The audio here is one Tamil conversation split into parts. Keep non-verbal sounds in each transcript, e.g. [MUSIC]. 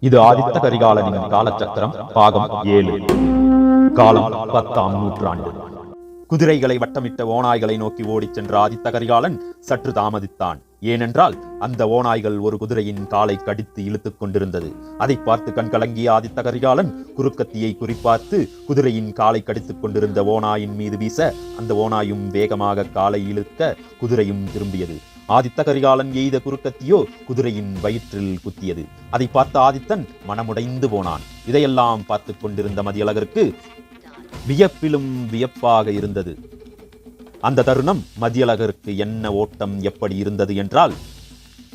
இது ஆதித்த கரிகாலனின் காலச்சக்கரம் பாகம் ஏழு. காலம் பத்தாம் நூற்றாண்டு. குதிரைகளை வட்டமிட்ட ஓநாய்களை நோக்கி ஓடிச் சென்ற ஆதித்த கரிகாலன் சற்று தாமதித்தான். ஏனென்றால் அந்த ஓநாய்கள் ஒரு குதிரையின் காலை கடித்து இழுத்துக் கொண்டிருந்தது. அதை பார்த்து கண்கலங்கிய ஆதித்த கரிகாலன் குறுக்கத்தியை குறிப்பார்த்து குதிரையின் காலை கடித்துக் கொண்டிருந்த ஓநாயின் மீது வீச அந்த ஓநாயும் வேகமாக காலை இழுக்க குதிரையும் திரும்பியது. ஆதித்த கரிகாலன் எய்த குறுக்கத்தியோ குதிரையின் வயிற்றில் குத்தியது. அதை பார்த்த ஆதித்தன் மனமுடைந்து போனான். இதையெல்லாம் பார்த்து கொண்டிருந்த மதியழகருக்கு வியப்பிலும் வியப்பாக இருந்தது. அந்த தருணம் மதியழகருக்கு என்ன ஓட்டம் எப்படி இருந்தது என்றால்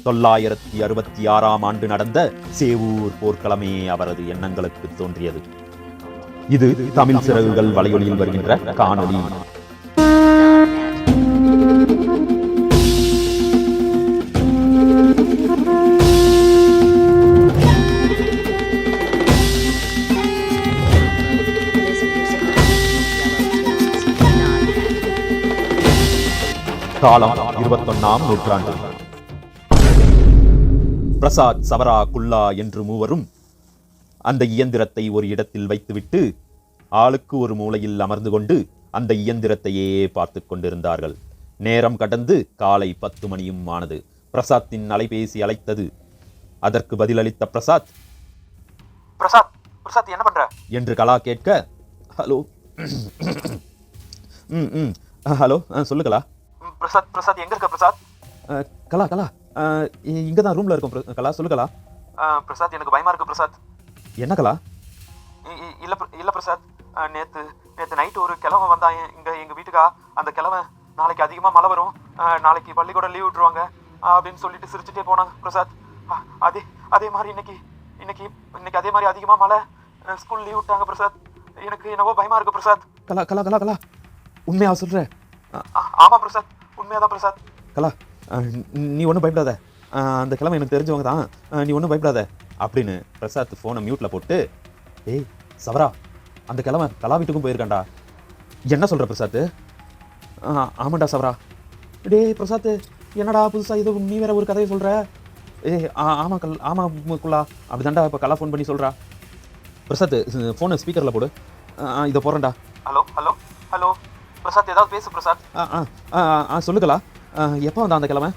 தொள்ளாயிரத்தி அறுபத்தி ஆறாம் ஆண்டு நடந்த சேவூர் போர்க்களமே அவரது எண்ணங்களுக்கு தோன்றியது. இது தமிழ் சிறகுகள் வலையொலியில் வருகின்ற காணொளி. காலம் இருபத்தொன்னாம் நூற்றாண்டு. பிரசாத் சவரா குல்லா என்று மூவரும் அந்த இயந்திரத்தை ஒரு இடத்தில் வைத்துவிட்டு ஆளுக்கு ஒரு மூலையில் அமர்ந்து கொண்டு அந்த இயந்திரத்தையே பார்த்து கொண்டிருந்தார்கள். நேரம் கடந்து காலை பத்து மணியும் ஆனது. பிரசாத்தின் அலைபேசி அழைத்தது. அதற்கு பதிலளித்த பிரசாத் பிரசாத் பிரசாத் என்ன பண்ற? என்று கலா கேட்க ஹலோ ம் ம் ஹலோ சொல்லு கலா ம், பிரசாத் பிரசாத் எங்க இருக்க பிரசாத்? கலா கலா. இங்கே தான் ரூமில் இருக்கோம் கலா சொல்லு கலா. பிரசாத் எனக்கு பயமா இருக்கு பிரசாத். என்ன கலா? இல்ல இல்ல பிரசாத். நேத்து நேத்து நைட் ஒரு கிழவன் வந்தான் இங்க எங்க வீட்டுக்கா அந்த கிழவன் நாளைக்கு அதிகமா மழை வரும். நாளைக்கு பள்ளிக்கூடம் லீவ் விட்டுருவாங்க அப்படின்னு சொல்லிட்டு சிரிச்சுட்டே போனாங்க பிரசாத். அதே அதே மாதிரி இன்னைக்கு இன்னைக்கு இன்னைக்கு அதே மாதிரி அதிகமா மழை ஸ்கூல் லீவ் விட்டாங்க பிரசாத். எனக்கு என்னவோ பயமா இருக்கு பிரசாத். கலா கலா கலா கலா. உண்மையா சொல்ற? ஆமா பிரசாத். உண்மையாதான் பிரசாத்? கலா நீ ஒன்றும் பயப்படாத. அந்த கிழமை எனக்கு தெரிஞ்சவங்க தான் நீ ஒன்றும் பயப்படாத அப்படின்னு பிரசாத் ஃபோனை மியூட்டில் போட்டு ஏய் சவரா அந்த கிழமை கலா வீட்டுக்கும் போயிருக்கான்டா. என்ன சொல்ற பிரசாத்? அஹ், ஆமாண்டா சவரா. டேய் பிரசாத் என்னடா புதுசா ஏதோ நீ வேற ஒரு கதையை சொல்ற? ஏய் ஆ- ஆமா கல் ஆமா மு- குல்லா அப்படிதான்டா இப்போ கலா ஃபோன் பண்ணி சொல்றா. பிரசாத் ஃபோனை ஸ்பீக்கரில் போடு. இதை போடுறேன்டா. Hello hello hello. பிரசாத் ஏதாவது பேசு பிரசாத். ஆ ஆ ஆ ஆ சொல்லுங்களா. எப்போ வந்தா அந்த கிழமை?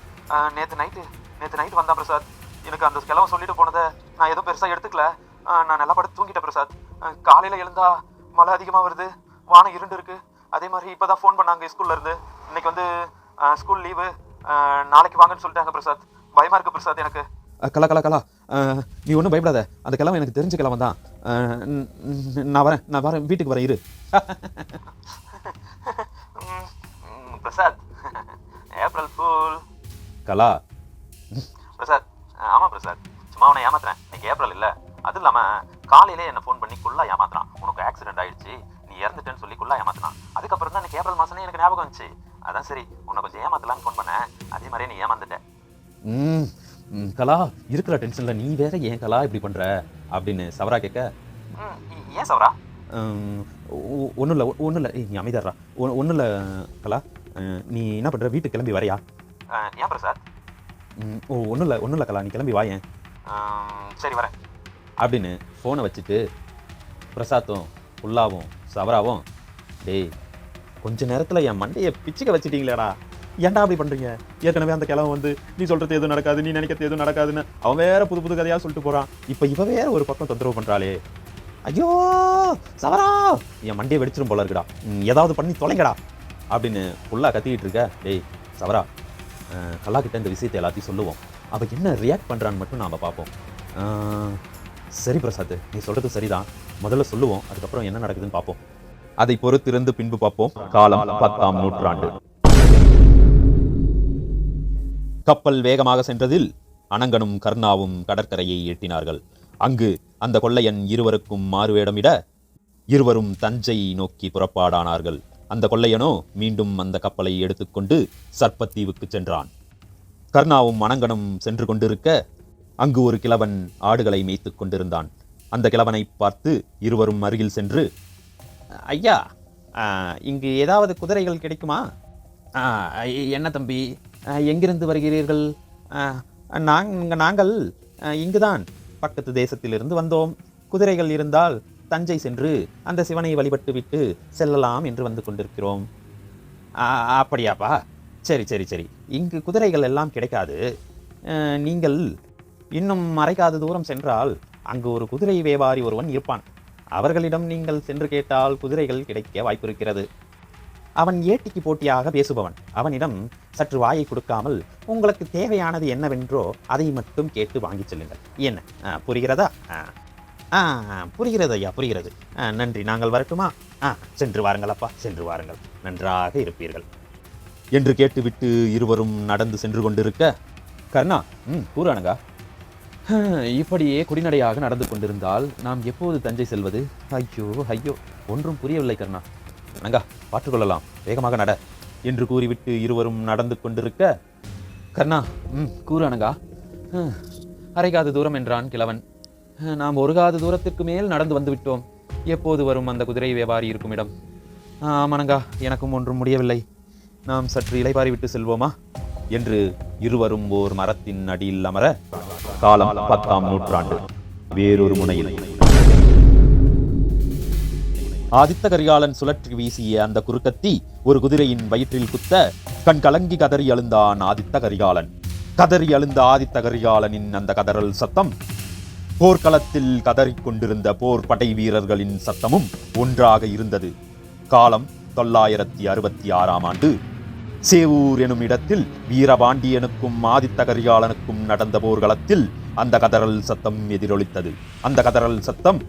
நேத்து நைட்டு நேத்து நைட்டு வந்தான் பிரசாத். எனக்கு அந்த கிழவன் சொல்லிட்டு போனதை நான் எதுவும் பெருசா எடுத்துக்கல. நான் நல்லா படுத்து தூங்கிட்டேன் பிரசாத். காலையில எழுந்தா மழை அதிகமா வருது வானம் இருண்டு இருக்கு. அதே மாதிரி இப்பதான் ஃபோன் பண்ணாங்க ஸ்கூல்ல இருந்து. இன்னைக்கு வந்து ஸ்கூல் லீவு நாளைக்கு வாங்கன்னு சொல்லிட்டாங்க பிரசாத். பயமா இருக்கு பிரசாத் எனக்கு. கலா கலா கலா. நீ ஒன்றும் பயப்படாத. அந்த கிழமை எனக்கு தெரிஞ்ச கிழமை தான் நான் வரேன் நான் வரேன். வீட்டுக்கு வரேன் இரு. [LAUGHS] கலா பிரசாத் அஹ் ஆமா பிரசாத். சும்மா அவனை ஏமாத்துறேன். இன்னைக்கு ஏப்ரல் இல்ல. அது இல்லாம காலையிலே என்ன ஃபோன் பண்ணி குள்ளா ஏமாத்துறான். உனக்கு ஆக்சிடென்ட் ஆயிடுச்சு. நீ இறந்துட்டேன்னு சொல்லி குள்ளா ஏமாத்துறான் அதுக்கப்புறம் தான் எனக்கு ஏப்ரல் மாசமே எனக்கு ஞாபகம் வந்துச்சு. அதான் சரி உன்னை கொஞ்சம் ஏமாத்தலாம்னு ஃபோன் பண்ணேன். அதே மாதிரியே நீ ஏமாந்துட்ட. ம் ம், கலா இருக்கிற டென்ஷனில் நீ வேற ஏன் கலா இப்படி பண்ற? அப்படின்னு சவரா கேட்க. ஏன் சவரா? ஒன்றும் இல்லை ஒன்றும் இல்லை. நீ அமைதியாடுறா ஒன்றும் இல்லை கலா. நீ என்ன பண்ணுற வீட்டுக்கு கிளம்பி வரையா? ஏன் பிரசாத் ஓ ஒன்றும் இல்லை ஒன்றும் இல்லை கலா நீ கிளம்பி வாயேன். சரி வரேன். அப்படின்னு ஃபோனை வச்சுட்டு பிரசாத்தும் புல்லாவும் சவராவும் டேய் கொஞ்ச நேரத்தில் என் மண்டையை பிச்சுக்க வச்சிட்டீங்களேடா. ஏன்டா அப்படி பண்ணுறீங்க ஏற்கனவே அந்த கிழவன் வந்து நீ சொல்கிறது எதுவும் நடக்காது நீ நினைக்கிறது எதுவும் நடக்காதுன்னு அவன் வேற புது புது கதையாக சொல்லிட்டு போகிறான் இப்போ இவ வேற ஒரு பக்கம் தொந்தரவு பண்ணுறாளே ஐயோ சவரா என் மண்டையை வெடிச்சிரும் போல இருக்குடா. ஏதாவது பண்ணி தொலைங்கடா. அப்படின்னு ஃபுல்லாக கத்திக்கிட்டு இருக்க டேய் சவரா கலா கிட்ட இந்த விஷயத்தை எல்லாத்தையும் சொல்லுவோம். அவள் என்ன ரியாக்ட் பண்ணுறான்னு மட்டும் நாம் பார்ப்போம். சரி பிரசாத் நீ சொல்றது சரிதான். முதல்ல சொல்லுவோம் அதுக்கப்புறம் என்ன நடக்குதுன்னு பார்ப்போம். அதை பொறுத்திருந்து பின்பு பார்ப்போம். காலம் பத்தாம் நூற்றாண்டு. கப்பல் வேகமாக சென்றதில் அனங்கனும் கர்ணாவும் கடற்கரையை எட்டினார்கள். அங்கு அந்த கொள்ளையன் இருவருக்கும் மாறுவேடமிட இருவரும் தஞ்சை நோக்கி புறப்பாடானார்கள். அந்த கொள்ளையனோ மீண்டும் அந்த கப்பலை எடுத்துக்கொண்டு சர்ப்பத்தீவுக்கு சென்றான். கர்ணாவும் மணங்கனும் சென்று கொண்டிருக்க அங்கு ஒரு கிழவன் ஆடுகளை மேய்த்துக் கொண்டிருந்தான். அந்த கிழவனை பார்த்து இருவரும் அருகில் சென்று ஐயா இங்கு ஏதாவது குதிரைகள் கிடைக்குமா? என்ன தம்பி எங்கிருந்து வருகிறீர்கள்? நாங்கள் நாங்கள் இங்குதான். பக்கத்து தேசத்திலிருந்து வந்தோம். குதிரைகள் இருந்தால் தஞ்சை சென்று அந்த சிவனை வழிபட்டு விட்டு செல்லலாம் என்று வந்து கொண்டிருக்கிறோம். அப்படியாப்பா. சரி சரி சரி. இங்கு குதிரைகள் எல்லாம் கிடைக்காது. நீங்கள் இன்னும் மறைக்காத தூரம் சென்றால் அங்கு ஒரு குதிரை வியாபாரி ஒருவன் இருப்பான். அவர்களிடம் நீங்கள் சென்று கேட்டால் குதிரைகள் கிடைக்க வாய்ப்பிருக்கிறது. அவன் ஏட்டிக்கு போட்டியாக பேசுபவன். அவனிடம் சற்று வாயை கொடுக்காமல் உங்களுக்கு தேவையானது என்னவென்றோ அதை மட்டும் கேட்டு வாங்கிச் செல்லுங்கள். என்ன? ஆ, புரிகிறதா? ஆ. ஆ புரிகிறது ஐயா புரிகிறது. ஆ, நன்றி. நாங்கள் வரட்டுமா? ஆ சென்று வாருங்கள் அப்பா சென்று வாருங்கள். நன்றாக இருப்பீர்கள். என்று கேட்டுவிட்டு இருவரும் நடந்து சென்று கொண்டிருக்க கர்ணா ம் கூறானுங்க இப்படியே குடிநடையாக நடந்து கொண்டிருந்தால் நாம் எப்போது தஞ்சை செல்வது? ஐயோ ஐயோ ஒன்றும் புரியவில்லை கர்ணா. நங்கா பார்த்துக்கொள்ளலாம் வேகமாக நட என்று கூறிவிட்டு இருவரும் நடந்து கொண்டிருக்க கர்ணா ம் கூறு அரைக்காத தூரம் என்றான் கிழவன். நாம் ஒரு காத தூரத்திற்கு மேல் நடந்து வந்துவிட்டோம். எப்போது வரும் அந்த குதிரை வியாபாரி இருக்கும் இடம்? ஆமானங்கா எனக்கும் ஒன்றும் முடியவில்லை. நாம் சற்று இலைபாரி விட்டு செல்வோமா? என்று இருவரும் ஓர் மரத்தின் அடியில் அமர காலம் பத்தாம் நூற்றாண்டு. வேறொரு முனையில். ஆதித்த கரிகாலன் சுழற்றி வீசிய அந்த குறுக்கத்தி ஒரு குதிரையின் வயிற்றில் குத்த கண் கலங்கி கதறி அழுந்தான் ஆதித்த கரிகாலன். கதறி அழுந்த ஆதித்த கரிகாலனின் அந்த கதறல் சத்தம் போர்க்களத்தில் கதறிக்கொண்டிருந்த போர் படை வீரர்களின் சத்தமும் ஒன்றாக இருந்தது. காலம் தொள்ளாயிரத்தி அறுபத்தி ஆறாம் ஆண்டு. சேவூர் எனும் இடத்தில் வீரபாண்டியனுக்கும் ஆதித்த கரிகாலனுக்கும் நடந்த போர்க்களத்தில் அந்த கதறல் சத்தம் எதிரொலித்தது. அந்த கதறல் சத்தம்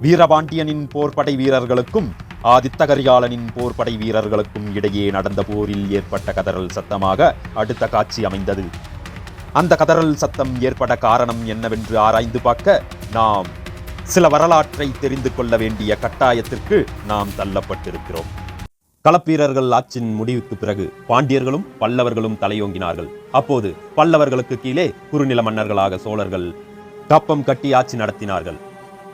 வீரபாண்டியனின் போர்படை வீரர்களுக்கும் ஆதித்த கரிகாலனின் போர்படை வீரர்களுக்கும் இடையே நடந்த போரில் ஏற்பட்ட கதறல் சத்தமாக அடுத்த காட்சி அமைந்தது. அந்த கதறல் சத்தம் ஏற்பட காரணம் என்னவென்று ஆராய்ந்து பார்க்க நாம் சில வரலாற்றை தெரிந்து கொள்ள வேண்டிய கட்டாயத்திற்கு நாம் தள்ளப்பட்டிருக்கிறோம். களப்பீரர்கள் ஆட்சியின் முடிவுக்கு பிறகு பாண்டியர்களும் பல்லவர்களும் தலையோங்கினார்கள். அப்போது பல்லவர்களுக்கு கீழே குறுநில மன்னர்களாக சோழர்கள் கப்பம் கட்டி ஆட்சி நடத்தினார்கள்.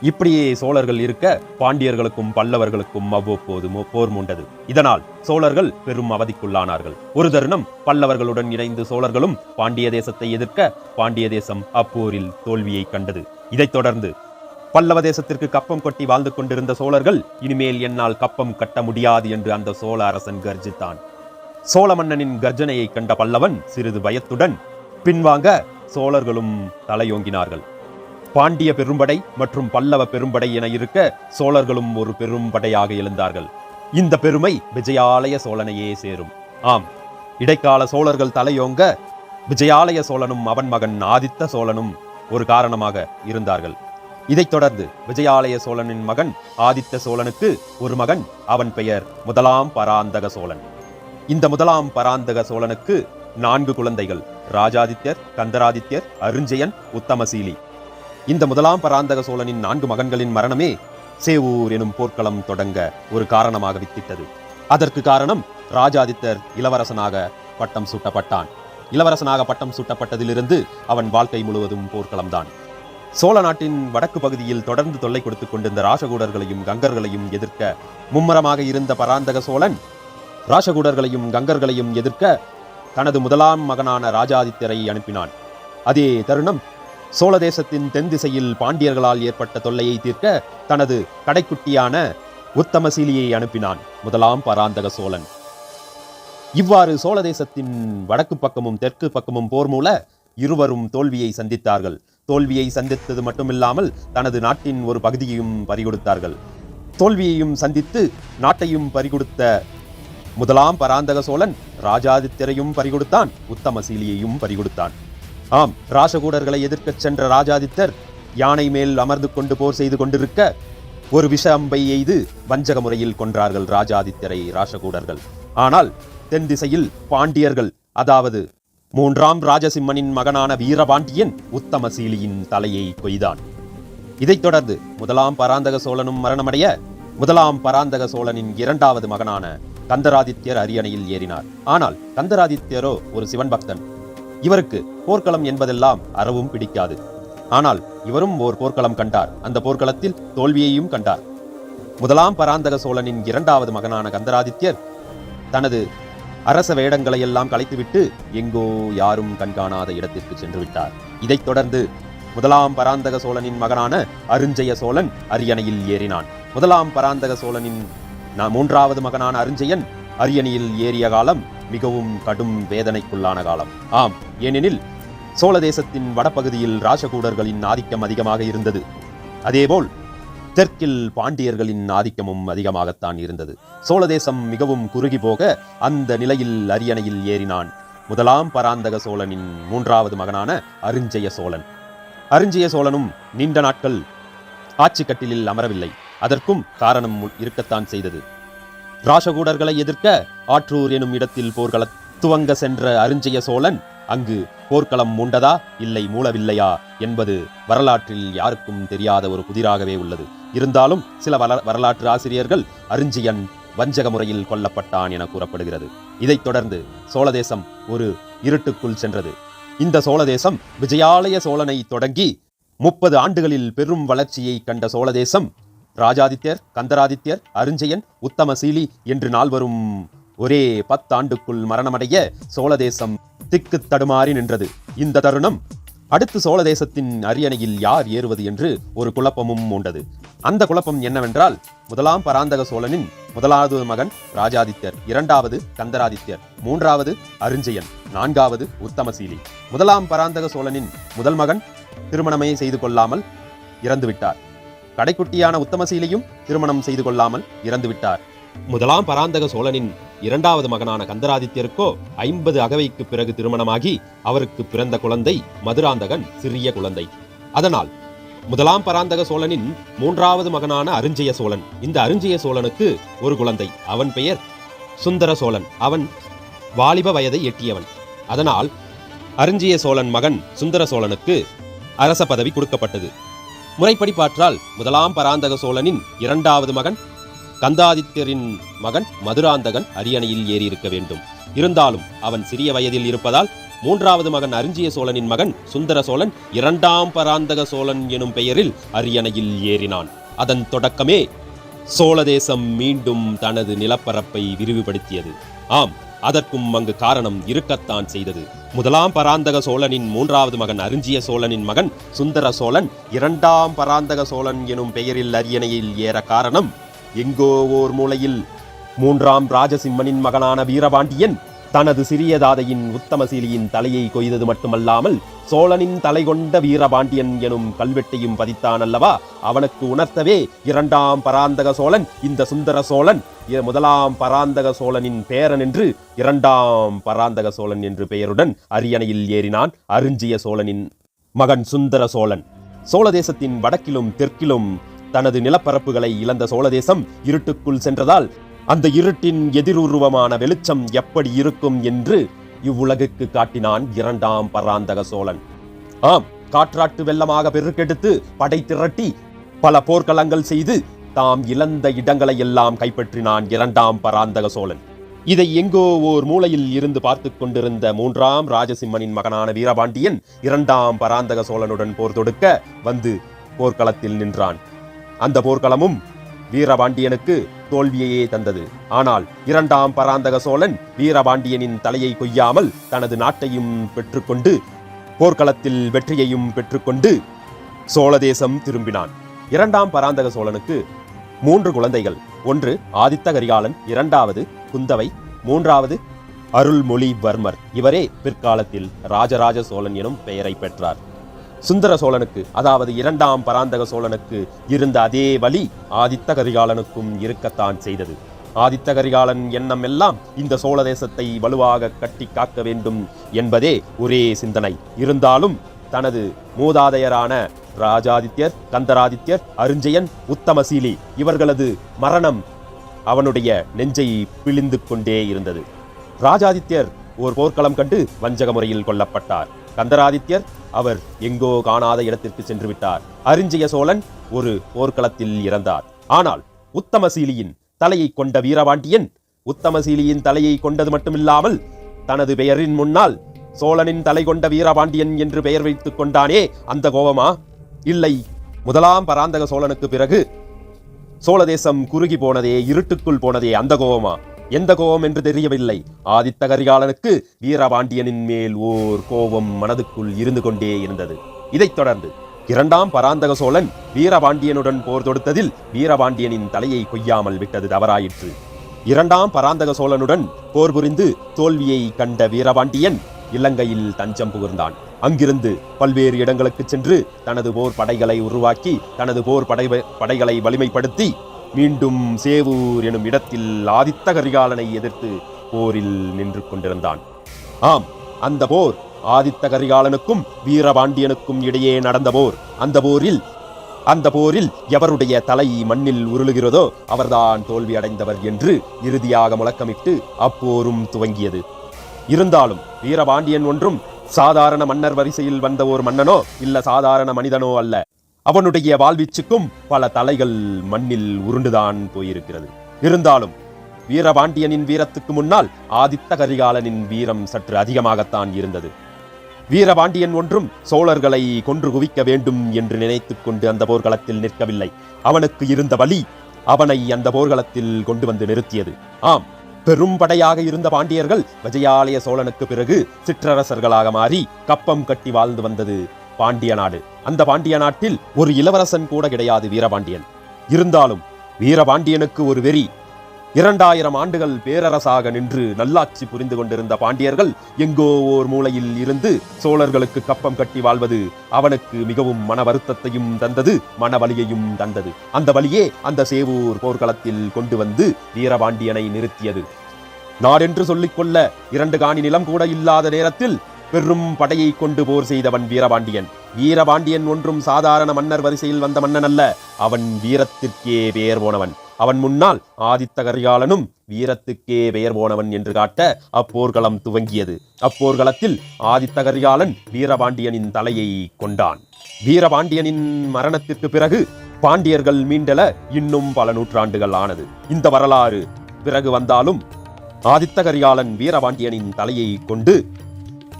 இப்படியே சோழர்கள் இருக்க பாண்டியர்களுக்கும் பல்லவர்களுக்கும் அவ்வப்போது போர் மூண்டது. இதனால் சோழர்கள் பெரும் அவதிக்குள்ளானார்கள். ஒரு தருணம் பல்லவர்களுடன் இணைந்து சோழர்களும் பாண்டிய தேசத்தை எதிர்க்க பாண்டிய தேசம் அப்போரில் தோல்வியை கண்டது. இதைத் தொடர்ந்து பல்லவ தேசத்திற்கு கப்பம் கொட்டி வாழ்ந்து கொண்டிருந்த சோழர்கள் இனிமேல் என்னால் கப்பம் கட்ட முடியாது என்று அந்த சோழ அரசன் கர்ஜித்தான். சோழ மன்னனின் கர்ஜனையை கண்ட பல்லவன் சிறிது பயத்துடன் பின்வாங்க சோழர்களும் தலையோங்கினார்கள். பாண்டிய பெரும்படை மற்றும் பல்லவ பெரும்படை என இருக்க சோழர்களும் ஒரு பெரும் படையாக எழுந்தார்கள். இந்த பெருமை விஜயாலய சோழனையே சேரும். ஆம் இடைக்கால சோழர்கள் தலையோங்க விஜயாலய சோழனும் அவன் மகன் ஆதித்த சோழனும் ஒரு காரணமாக இருந்தார்கள். இதைத் தொடர்ந்து விஜயாலய சோழனின் மகன் ஆதித்த சோழனுக்கு ஒரு மகன் அவன் பெயர் முதலாம் பராந்தக சோழன். இந்த முதலாம் பராந்தக சோழனுக்கு நான்கு குழந்தைகள் ராஜாதித்யர் கந்தராதித்யர் அருஞ்சயன் உத்தமசீலி. இந்த முதலாம் பராந்தக சோழனின் நான்கு மகன்களின் மரணமே சேவூர் எனும் போர்க்களம் தொடங்க ஒரு காரணமாக வித்திட்டது. அதற்கு காரணம் ராஜாதித்தர் இளவரசனாக பட்டம் சூட்டப்பட்டான். இளவரசனாக பட்டம் சூட்டப்பட்டதிலிருந்து அவன் வாழ்க்கை முழுவதும் போர்க்களம்தான். சோழ நாட்டின் வடக்கு பகுதியில் தொடர்ந்து தொல்லை கொடுத்துக் கொண்டிருந்த ராசகூடர்களையும் கங்கர்களையும் எதிர்க்க மும்மரமாக இருந்த பராந்தக சோழன் ராசகூடர்களையும் கங்கர்களையும் எதிர்க்க தனது முதலாம் மகனான ராஜாதித்தரை அனுப்பினான். அதே தருணம் சோழ தேசத்தின் தென் திசையில் பாண்டியர்களால் ஏற்பட்ட தொல்லையை தீர்க்க தனது கடைக்குட்டியான உத்தமசீலியை அனுப்பினான் முதலாம் பராந்தக சோழன். இவ்வாறு சோழ தேசத்தின் வடக்கு பக்கமும் தெற்கு பக்கமும் போர் மூல இருவரும் தோல்வியை சந்தித்தார்கள். தோல்வியை சந்தித்தது மட்டுமில்லாமல் தனது நாட்டின் ஒரு பகுதியையும் பறிகொடுத்தார்கள். தோல்வியையும் சந்தித்து நாட்டையும் பறிகொடுத்த முதலாம் பராந்தக சோழன் ராஜாதித்திரையும் பறிகொடுத்தான் உத்தமசீலியையும் பறிகொடுத்தான். ஆம் ராசகூடர்களை எதிர்க்கச் சென்ற ராஜாதித்தர் யானை மேல் அமர்ந்து கொண்டு போர் செய்து கொண்டிருக்க ஒரு விஷ அம்பை எய்து வஞ்சக முறையில் கொன்றார்கள் ராஜாதித்தரை ராசகூடர்கள். ஆனால் தென் திசையில் பாண்டியர்கள் அதாவது மூன்றாம் ராஜசிம்மனின் மகனான வீரபாண்டியன் உத்தமசீலியின் தலையை கொய்தான். இதைத் தொடர்ந்து முதலாம் பராந்தக சோழனும் மரணமடைய முதலாம் பராந்தக சோழனின் இரண்டாவது மகனான கந்தராதித்யர் அரியணையில் ஏறினார். ஆனால் கந்தராதித்யரோ ஒரு சிவன் பக்தன். இவருக்கு போர்க்களம் என்பதெல்லாம் அறவும் பிடிக்காது. ஆனால் இவரும் ஓர் போர்க்களம் கண்டார். அந்த போர்க்களத்தில் தோல்வியையும் கண்டார். முதலாம் பராந்தக சோழனின் இரண்டாவது மகனான கந்தராதித்யர் தனது அரச வேடங்களை எல்லாம் கலைத்துவிட்டு எங்கோ யாரும் கண்காணாத இடத்திற்கு சென்று விட்டார் இதைத் தொடர்ந்து முதலாம் பராந்தக சோழனின் மகனான அருஞ்சய சோழன் அரியணையில் ஏறினான். முதலாம் பராந்தக சோழனின் மூன்றாவது மகனான அருஞ்சயன் அரியணையில் ஏறிய காலம் மிகவும் கடும் வேதனைக்குள்ளான காலம். ஆம் ஏனெனில் சோழ தேசத்தின் வடபகுதியில் ராசகூடர்களின் ஆதிக்கம் அதிகமாக இருந்தது. அதேபோல் தெற்கில் பாண்டியர்களின் ஆதிக்கமும் அதிகமாகத்தான் இருந்தது. சோழ தேசம் மிகவும் குறுகி போக அந்த நிலையில் அரியணையில் ஏறினான். முதலாம் பராந்தக சோழனின் மூன்றாவது மகனான அருஞ்சய சோழன். அருஞ்சய சோழனும் நீண்ட நாட்கள் ஆட்சி கட்டிலில் அமரவில்லை. அதற்கும் காரணம் இருக்கத்தான் செய்தது. ராசகூடர்களை எதிர்க்க ஆற்றூர் எனும் இடத்தில் போர்கள துவங்க சென்ற அருஞ்சய சோழன் அங்கு போர்க்களம் மூண்டதா இல்லை மூளவில்லையா என்பது வரலாற்றில் யாருக்கும் தெரியாத ஒரு புதிராகவே உள்ளது. இருந்தாலும் சில வர வரலாற்று ஆசிரியர்கள் அருஞ்சியன் வஞ்சக முறையில் கொல்லப்பட்டான் என கூறப்படுகிறது. இதைத் தொடர்ந்து சோழதேசம் ஒரு இருட்டுக்குள் சென்றது. இந்த சோழதேசம் விஜயாலய சோழனை தொடங்கி முப்பது ஆண்டுகளில் பெரும் வளர்ச்சியை கண்ட சோழதேசம் ராஜாதித்யர் கந்தராதித்யர் அருஞ்சயன் உத்தமசீலி என்று நால்வரும் ஒரே பத்தாண்டுக்குள் மரணமடைய சோழ தேசம் திக்கு தடுமாறி நின்றது. இந்த தருணம் அடுத்து சோழ தேசத்தின் அரியணையில் யார் ஏறுவது என்று ஒரு குழப்பமும் உண்டது அந்த குழப்பம் என்னவென்றால் முதலாம் பராந்தக சோழனின் முதலாவது மகன் ராஜாதித்யர் இரண்டாவது கந்தராதித்யர் மூன்றாவது அருஞ்சயன் நான்காவது உத்தமசீலி. முதலாம் பராந்தக சோழனின் முதல் மகன் திருமணமே செய்து கொள்ளாமல் இறந்துவிட்டார். கடைக்குட்டியான உத்தமசீலையும் திருமணம் செய்து கொள்ளாமல் இறந்துவிட்டார். முதலாம் பராந்தக சோழனின் இரண்டாவது மகனான கந்தராதித்யருக்கோ ஐம்பது அகவைக்கு பிறகு திருமணமாகி அவருக்கு பிறந்த குழந்தை மதுராந்தகன் சிறிய குழந்தை. அதனால் முதலாம் பராந்தக சோழனின் மூன்றாவது மகனான அருஞ்சய சோழன். இந்த அருஞ்சய சோழனுக்கு ஒரு குழந்தை. அவன் பெயர் சுந்தர சோழன். அவன் வாலிப வயதை எட்டியவன். அதனால் அருஞ்சிய சோழன் மகன் சுந்தர சோழனுக்கு அரச பதவி கொடுக்கப்பட்டது. முறைப்படி பாற்றால் முதலாம் பராந்தக சோழனின் இரண்டாவது மகன் கந்தாதித்தரின் மகன் மதுராந்தகன் அரியணையில் ஏறியிருக்க வேண்டும். இருந்தாலும் அவன் சிறிய வயதில் இருப்பதால் மூன்றாவது மகன் அருஞ்சிய சோழனின் மகன் சுந்தர சோழன் இரண்டாம் பராந்தக சோழன் எனும் பெயரில் அரியணையில் ஏறினான். அதன் தொடக்கமே சோழ தேசம் மீண்டும் தனது நிலப்பரப்பை விரிவுபடுத்தியது. ஆம் அதற்கும் அங்கு காரணம் இருக்கத்தான் செய்தது. முதலாம் பராந்தக சோழனின் மூன்றாவது மகன் அருஞ்சிய சோழனின் மகன் சுந்தர சோழன் இரண்டாம் பராந்தக சோழன் எனும் பெயரில் அரியணையில் ஏற காரணம் எங்கோ ஓர் மூலையில் மூன்றாம் ராஜசிம்மனின் மகனான வீரபாண்டியன் தனது சிறிய தாதையின் உத்தமசீலியின் தலையை கொய்தது மட்டுமல்லாமல் சோழனின் தலை கொண்ட வீரபாண்டியன் எனும் கல்வெட்டையும் பதித்தான் அல்லவா அவனுக்கு உணர்த்தவே இரண்டாம் பராந்தக சோழன் இந்த சுந்தர சோழன் முதலாம் பராந்தக சோழனின் பேரன் என்று இரண்டாம் பராந்தக சோழன் என்று பெயருடன் அரியணையில் ஏறினான் அருஞ்சிய சோழனின் மகன் சுந்தர சோழன். சோழ தேசத்தின் வடக்கிலும் தெற்கிலும் தனது நிலப்பரப்புகளை இழந்த சோழதேசம் இருட்டுக்குள் சென்றதால் அந்த இருட்டின் எதிருருவமான வெளிச்சம் எப்படி இருக்கும் என்று இவ்வுலகுக்கு காட்டினான் இரண்டாம் பராந்தக சோழன். ஆம் காற்றாட்டு வெள்ளமாக பெருக்கெடுத்து படை திரட்டி பல போர்க்களங்கள் செய்து தாம் இழந்த இடங்களை எல்லாம் கைப்பற்றினான் இரண்டாம் பராந்தக சோழன். இதை எங்கோ ஓர் மூலையில் இருந்து பார்த்து கொண்டிருந்த மூன்றாம் ராஜசிம்மனின் மகனான வீரபாண்டியன் இரண்டாம் பராந்தக சோழனுடன் போர் தொடுக்க வந்து போர்க்களத்தில் நின்றான். அந்த போர்க்களமும் வீரபாண்டியனுக்கு தோல்வியையே தந்தது. ஆனால் இரண்டாம் பராந்தக சோழன் வீரபாண்டியனின் தலையை கொய்யாமல் தனது நாட்டையும் பெற்றுக்கொண்டு போர்க்களத்தில் வெற்றியையும் பெற்றுக்கொண்டு சோழ தேசம் திரும்பினான். இரண்டாம் பராந்தக சோழனுக்கு மூன்று குழந்தைகள். ஒன்று ஆதித்த கரிகாலன் இரண்டாவது குந்தவை மூன்றாவது அருள்மொழிவர்மர். இவரே பிற்காலத்தில் ராஜராஜ சோழன் எனும் பெயரை பெற்றார். சுந்தர சோழனுக்கு அதாவது இரண்டாம் பராந்தக சோழனுக்கு இருந்த அதே வழி ஆதித்த கரிகாலனுக்கும் இருக்கத்தான் செய்தது. ஆதித்த கரிகாலன் எண்ணம் எல்லாம் இந்த சோழ தேசத்தை வலுவாக கட்டி காக்க வேண்டும் என்பதே ஒரே சிந்தனை. இருந்தாலும் தனது மூதாதையரான ராஜாதித்யர் கந்தராதித்யர் அருஞ்சயன் உத்தமசீலி இவர்களது மரணம் அவனுடைய நெஞ்சை பிழிந்து கொண்டே இருந்தது. ராஜாதித்யர் ஓர் போர்க்களம் கண்டு வஞ்சக முறையில் கொல்லப்பட்டார். கந்தராதித்யர் அவர் எங்கோ காணாத இடத்திற்கு சென்று விட்டார் அரிஞ்சய சோழன் ஒரு போர்க்களத்தில் இறந்தார். ஆனால் உத்தமசீலியின் தலையை கொண்ட வீரபாண்டியன் உத்தமசீலியின் தலையை கொண்டது மட்டுமில்லாமல் தனது பெயரின் முன்னால் சோழனின் தலை கொண்ட வீரபாண்டியன் என்று பெயர் வைத்துக் கொண்டானே அந்த கோபமா? இல்லை முதலாம் பராந்தக சோழனுக்கு பிறகு சோழ தேசம் குறுகி போனதே இருட்டுக்குள் போனதே அந்த கோபமா? எந்த கோபம் என்று தெரியவில்லை. ஆதித்த கரிகாலனுக்கு வீரபாண்டியனின் மேல் ஓர் கோபம் மனதுக்குள் இருந்து கொண்டே இருந்தது. இதைத் தொடர்ந்து இரண்டாம் பராந்தக சோழன் வீரபாண்டியனுடன் போர் தொடுத்ததில் வீரபாண்டியனின் தலையை கொய்யாமல் விட்டது தவறாயிற்று. இரண்டாம் பராந்தக சோழனுடன் போர் புரிந்து தோல்வியை கண்ட வீரபாண்டியன் இலங்கையில் தஞ்சம் புகுந்தான். அங்கிருந்து பல்வேறு இடங்களுக்கு சென்று தனது போர் படைகளை உருவாக்கி தனது போர் படை படைகளை வலிமைப்படுத்தி மீண்டும் சேவூர் எனும் இடத்தில் ஆதித்த கரிகாலனை எதிர்த்து போரில் நின்று கொண்டிருந்தான். ஆம் அந்த போர் ஆதித்த கரிகாலனுக்கும் வீரபாண்டியனுக்கும் இடையே நடந்த போர். அந்த போரில் அந்த போரில் எவருடைய தலை மண்ணில் உருளுகிறதோ அவர்தான் தோல்வி அடைந்தவர் என்று இறுதியாக முழக்கமிட்டு அப்போரும் துவங்கியது. இருந்தாலும் வீரபாண்டியன் ஒன்றும் சாதாரண மன்னர் வரிசையில் வந்த ஒரு மன்னனோ இல்ல சாதாரண மனிதனோ அல்ல. அவனுடைய வாழ்வீச்சுக்கும் பல தலைகள் மண்ணில் உருண்டுதான் போயிருக்கிறது. இருந்தாலும் வீரபாண்டியனின் வீரத்துக்கு முன்னால் ஆதித்த கரிகாலனின் வீரம் சற்று அதிகமாகத்தான் இருந்தது. வீரபாண்டியன் ஒன்றும் சோழர்களை கொன்று குவிக்க வேண்டும் என்று நினைத்துக் கொண்டு அந்த போர்க்களத்தில் நிற்கவில்லை. அவனுக்கு இருந்த வழி அவனை அந்த போர்க்களத்தில் கொண்டு வந்து நிறுத்தியது. ஆம் பெரும் படையாக இருந்த பாண்டியர்கள் விஜயாலய சோழனுக்கு பிறகு சிற்றரசர்களாக மாறி கப்பம் கட்டி வாழ்ந்து வந்தது பாண்டிய நாடு. அந்த பாண்டிய நாட்டில் ஒரு இளவரசன் கூட கிடையாது வீரபாண்டியன். இருந்தாலும் வீரபாண்டியனுக்கு ஒரு வெறி. இரண்டாயிரம் ஆண்டுகள் பேரரசாக நின்று நல்லாட்சி புரிந்து கொண்டிருந்த பாண்டியர்கள் எங்கோ ஓர் மூலையில் இருந்து சோழர்களுக்கு கப்பம் கட்டி வாழ்வது அவனுக்கு மிகவும் மன வருத்தத்தையும் தந்தது மன வலியையும் தந்தது. அந்த வழியே அந்த சேவூர் போர்க்களத்தில் கொண்டு வந்து வீரபாண்டியனை நிறுத்தியது. நாடென்று சொல்லிக்கொள்ள இரண்டு காணி நிலம் கூட இல்லாத நேரத்தில் பெரும் படையை கொண்டு போர் செய்தவன் வீரபாண்டியன். வீரபாண்டியன் ஒன்றும் சாதாரண மன்னர் வரிசையில் வந்த மன்னன் அல்ல. அவன் வீரத்திற்கே பெயர் போனவன். அவன் முன்னால் ஆதித்த கரிகாலனும் வீரத்துக்கே பெயர் போனவன் என்று காட்ட அப்போர்க்களம் துவங்கியது. அப்போர்க்களத்தில் ஆதித்த கரிகாலன் வீரபாண்டியனின் தலையை கொண்டான். வீரபாண்டியனின் மரணத்திற்கு பிறகு பாண்டியர்கள் மீண்டல இன்னும் பல நூற்றாண்டுகள் ஆனது. இந்த வரலாறு பிறகு வந்தாலும் ஆதித்த கரிகாலன் வீரபாண்டியனின் தலையை கொண்டு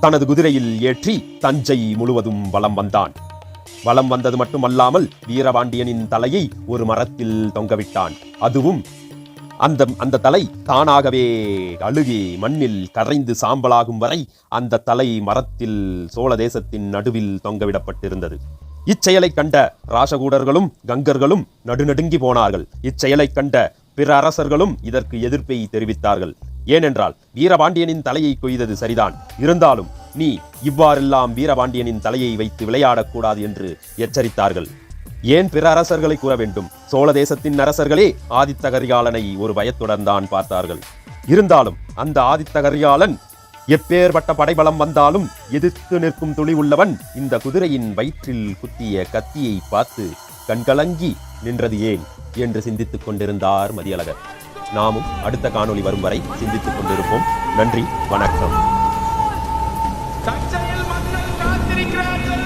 தனது குதிரையில் ஏற்றி தஞ்சை முழுவதும் வலம் வந்தான். வலம் வந்தது மட்டுமல்லாமல் வீரபாண்டியனின் தலையை ஒரு மரத்தில் தொங்கவிட்டான் அதுவும் அந்த அந்த தலை தானாகவே அழுகி மண்ணில் கரைந்து சாம்பலாகும் வரை அந்த தலை மரத்தில் சோழ தேசத்தின் நடுவில் தொங்கவிடப்பட்டிருந்தது இச்செயலை கண்ட ராசகூடர்களும் கங்கர்களும் நடுநடுங்கி போனார்கள். இச்செயலை கண்ட பிற அரசர்களும் இதற்கு எதிர்ப்பை தெரிவித்தார்கள். ஏனென்றால் வீரபாண்டியனின் தலையை கொய்தது சரிதான். இருந்தாலும் நீ இவ்வாறெல்லாம் வீரபாண்டியனின் தலையை வைத்து விளையாடக்கூடாது என்று எச்சரித்தார்கள். ஏன் பிற அரசர்களை கூற வேண்டும்? சோழ தேசத்தின் அரசர்களே ஆதித்த கரிகாலனை ஒரு பயத்துடன் தான் பார்த்தார்கள். இருந்தாலும் அந்த ஆதித்த கரிகாலன் எப்பேற்பட்ட படைபலம் வந்தாலும் எதிர்த்து நிற்கும் துளி உள்ளவன் இந்த குதிரையின் வயிற்றில் குத்திய கத்தியை பார்த்து கண்கலங்கி நின்றது ஏன்? என்று சிந்தித்துக் கொண்டிருந்தார் மதியழகர். நாமும் அடுத்த காணொளி வரும் வரை சிந்தித்துக் கொண்டிருப்போம். நன்றி வணக்கம். காத்திருக்கிறார்கள்.